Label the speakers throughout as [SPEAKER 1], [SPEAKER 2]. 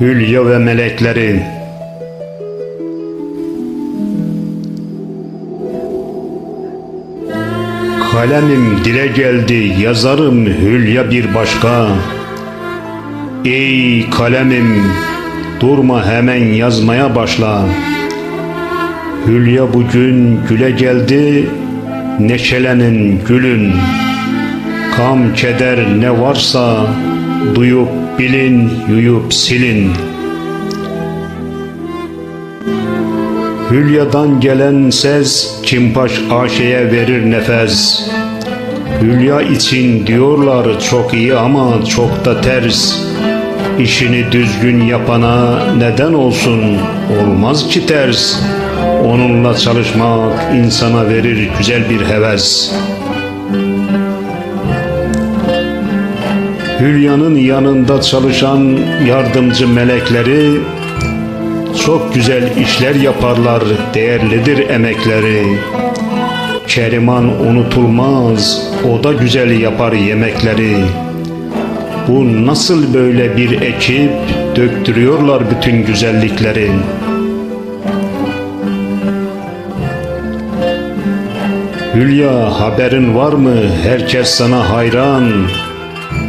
[SPEAKER 1] Hülya ve melekleri. Kalemim dile geldi yazarım hülya bir başka. Ey kalemim durma hemen yazmaya başla. Hülya bugün güle geldi neşelenin gülün. Kam keder ne varsa duyup bilin yuyup silin. Hülya'dan gelen ses Kimpaş Aşe'ye verir nefes. Hülya için diyorlar çok iyi ama çok da ters. İşini düzgün yapana neden olsun? Olmaz ki ters. Onunla çalışmak insana verir güzel bir heves Hülya'nın yanında çalışan yardımcı melekleri çok güzel işler yaparlar, değerlidir emekleri. Keriman unutulmaz, o da güzel yapar yemekleri. Bu nasıl böyle bir ekip, döktürüyorlar bütün güzellikleri. Hülya haberin var mı? Herkes sana hayran.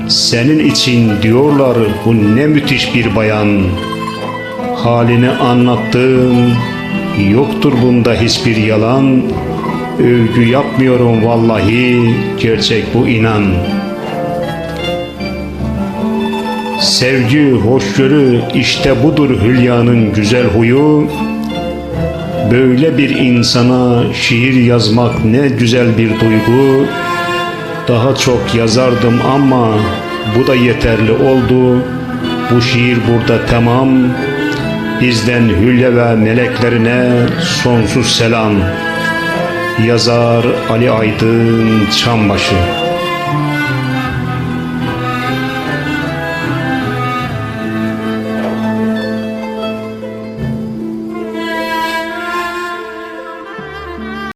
[SPEAKER 1] Senin için diyorlar bu ne müthiş bir bayan. Halini anlattım, yoktur bunda hiçbir yalan. Övgü yapmıyorum vallahi, gerçek bu inan. Sevgi, hoşgörü işte budur Hülya'nın güzel huyu. Böyle bir insana şiir yazmak ne güzel bir duygu. Daha çok yazardım ama bu da yeterli oldu. Bu şiir burada tamam. Bizden hülya ve meleklerine sonsuz selam. Yazar Ali Aydın Çambaşı